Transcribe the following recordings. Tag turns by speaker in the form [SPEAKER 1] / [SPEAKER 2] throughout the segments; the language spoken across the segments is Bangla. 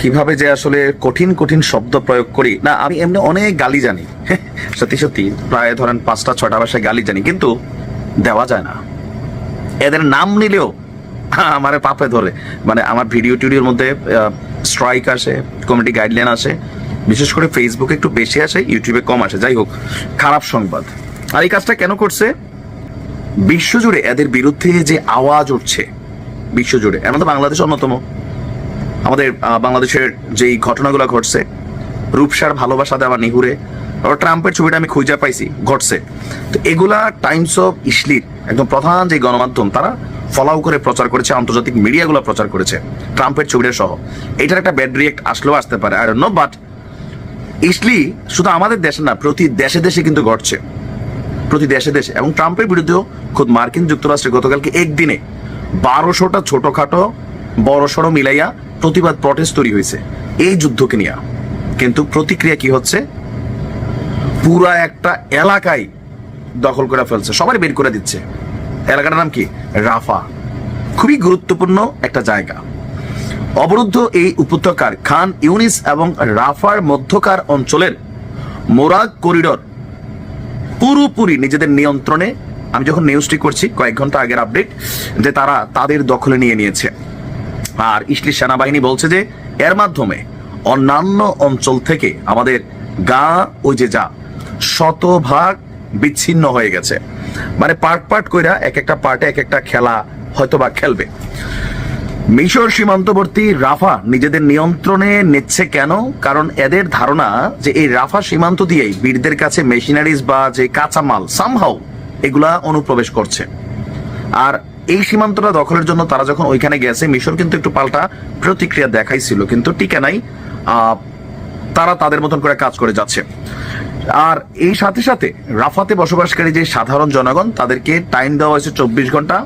[SPEAKER 1] কীভাবে যে আসলে কঠিন কঠিন শব্দ প্রয়োগ করি? না, আমি এমনি অনেক গালি জানি। সত্যি সত্যি, প্রায় ধরেন পাঁচটা ছটা ভাষায় গালি জানি, কিন্তু দেওয়া যায় না। এদের নাম নিলেও আমার পাপে ধরে। মানে আমার ভিডিও টিডিওর মধ্যে স্ট্রাইক আসে কমিটি গাইডলাইন আসে, বিশেষ করে ফেসবুকে একটু বেশি আসে ইউটিউবে কম আসে। যাই হোক, খারাপ সংবাদ। আর এই কাজটা কেন করছে? বিশ্বজুড়ে এদের বিরুদ্ধে যে আওয়াজ উঠছে, বিশ্বজুড়ে, এর মধ্যে বাংলাদেশ অন্যতম। আমাদের বাংলাদেশের যেই ঘটনাগুলো ঘটছে, রূপসার ভালোবাসা দেওয়া নিহুরে ট্রাম্পের ছবিটা আমি খুঁজে পাইছি, ঘটছে। তো এগুলা টাইমস অফ ইসলির একদম প্রধান যে গণমাধ্যম, তারা ফলাও করে প্রচার করেছে, আন্তর্জাতিক মিডিয়াগুলো প্রচার করেছে, ট্রাম্পের ছবিটা সহ। এটার একটা ব্যাড রিয়েক্ট আসলেও আসতে পারে আর নো বাট ইসলি শুধু আমাদের দেশে না, প্রতি দেশে দেশে কিন্তু ঘটছে। প্রতি দেশে দেশে। এবং ট্রাম্পের বিরুদ্ধেও খোদ মার্কিন যুক্তরাষ্ট্রে গতকালকে একদিনে বারোশোটা ছোটখাটো বড় সড়ো মিলাইয়া প্রতিবাদ প্রটেস্ট তৈরি হয়েছে এই যুদ্ধকে নিয়ে। কিন্তু প্রতিক্রিয়া কি হচ্ছে? পুরা একটা এলাকায় দখল করে ফেলছে, সবাই বের করে দিচ্ছে। এলাকাটার নাম কি? রাফা। খুবই গুরুত্বপূর্ণ একটা জায়গা। অবরুদ্ধ এই উপত্যকার খান ইউনিস এবং রাফার মধ্যকার অঞ্চলের মোরাগ করিডর পুরোপুরি নিজেদের নিয়ন্ত্রণে। আমি যখন নিউজটি করছি, কয়েক ঘণ্টা আগের আপডেট যে তারা তাদের দখলে নিয়ে নিয়েছে। আর ইসলি সেনাবাহিনী বলছে যে, এর মাধ্যমে অন্যান্য অঞ্চল থেকে আমাদের গা ওই যে যা শতভাগ বিচ্ছিন্ন হয়ে গেছে। মানে পার্ট পার্ট কইরা এক একটা পার্টে এক একটা খেলা হয়তো বা খেলবে। মিশর সীমান্তবর্তী রাফা নিজেদের নিয়ন্ত্রণে নিচ্ছে কেন? কারণ এদের ধারণা যে এই রাফা সীমান্ত দিয়েই বীরদের কাছে মেশিনারিজ বা যে কাঁচামাল সামহাও এগুলা অনুপ্রবেশ করছে। আর এই সীমান্তটা দখলের জন্য তারা যখন ওইখানে গেছে, মিশর কিন্তু একটু পাল্টা প্রতিক্রিয়া দেখাইছিল, কিন্তু টিকে নাই। তারা তাদের মতন করে কাজ করে যাচ্ছে। আর এই সাথে সাথে রাফাতে বসবাসকারী যে সাধারণ জনগণ, তাদেরকে টাইম দেওয়া হয়েছে চব্বিশ ঘণ্টা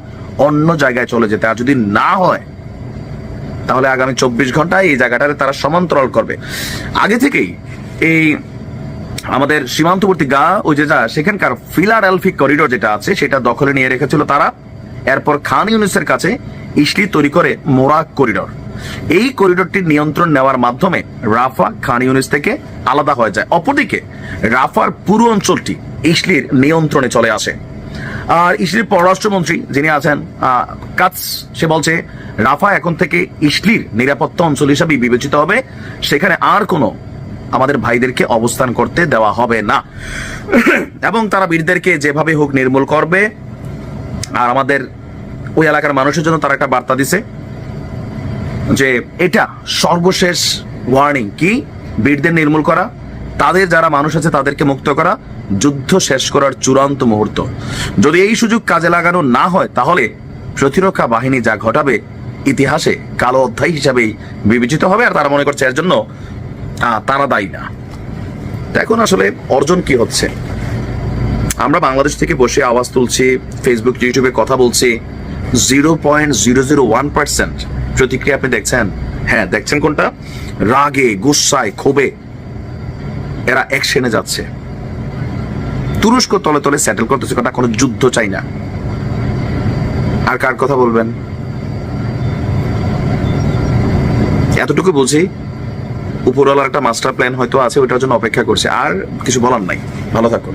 [SPEAKER 1] অন্য জায়গায় চলে যেতে। আর যদি না হয়, তাহলে আগামী চব্বিশ ঘন্টায় এই জায়গাটারে তারা সমান্তরাল করবে। আগে থেকেই এই আমাদের সীমান্তবর্তী গা, ওই যে যা, সেখানকার ফিলার অ্যালফিক করিডোর যেটা আছে, সেটা দখলে নিয়ে রেখেছিল তারা। এরপর খান ইউনিসের কাছে ইসলি তৈরি করে মোরাক করিডোর। এই করিডোরটির নিয়ন্ত্রণ নেওয়ার মাধ্যমে রাফা, খান ইউনিস থেকে আলাদা হয়ে যায়। অপরদিকে, রাফার পুরো অঞ্চলটি ইসলির নিয়ন্ত্রণে চলে আসে। আর ইসলির পররাষ্ট্রমন্ত্রী যিনি আছেন কাজ, সে বলছে, রাফা এখন থেকে ইসলির নিরাপত্তা অঞ্চল হিসাবে বিবেচিত হবে। সেখানে আর কোনো আমাদের ভাইদেরকে অবস্থান করতে দেওয়া হবে না। এবং তারা বীরদেরকে যেভাবে হোক নির্মূল করবে আর আমাদের ওই এলাকার মানুষের জন্য তারা একটা বার্তা দিছে যে এটা সর্বশেষ ওয়ার্নিং কি? বীরদের নির্মূল করা, তাদের যারা মানুষ আছে তাদেরকে মুক্ত করা, যুদ্ধ শেষ করার চূড়ান্ত মুহূর্ত। যদি এই সুযোগ কাজে লাগানো না হয়, তাহলে প্রতিরক্ষা বাহিনী যা ঘটাবে, ইতিহাসে কালো অধ্যায় হিসাবেই বিবেচিত হবে, আর তারা মনে করছে এর জন্য তারা দায়ী না। এখন আসলে অর্জন কি হচ্ছে? আমরা বাংলাদেশ থেকে বসে আওয়াজ তুলছি ফেসবুক ইউটিউবে কথা বলছি। Zero point zero zero one percent প্রতিক্রিয়া আপনি দেখছেন? হ্যাঁ দেখছেন কোনটা? রাগে গুসায় ক্ষোভে এরা অ্যাকশনে যাচ্ছে। তুরস্ক তলে তলে সেটেল করতেছে কথা কোনো যুদ্ধ চাই না। আর কার কথা বলবেন? এতটুকু বুঝি উপরওয়ালার একটা মাস্টার প্ল্যান হয়তো আছে, ওইটার জন্য অপেক্ষা করছে। আর কিছু বলার নাই। ভালো থাকুন।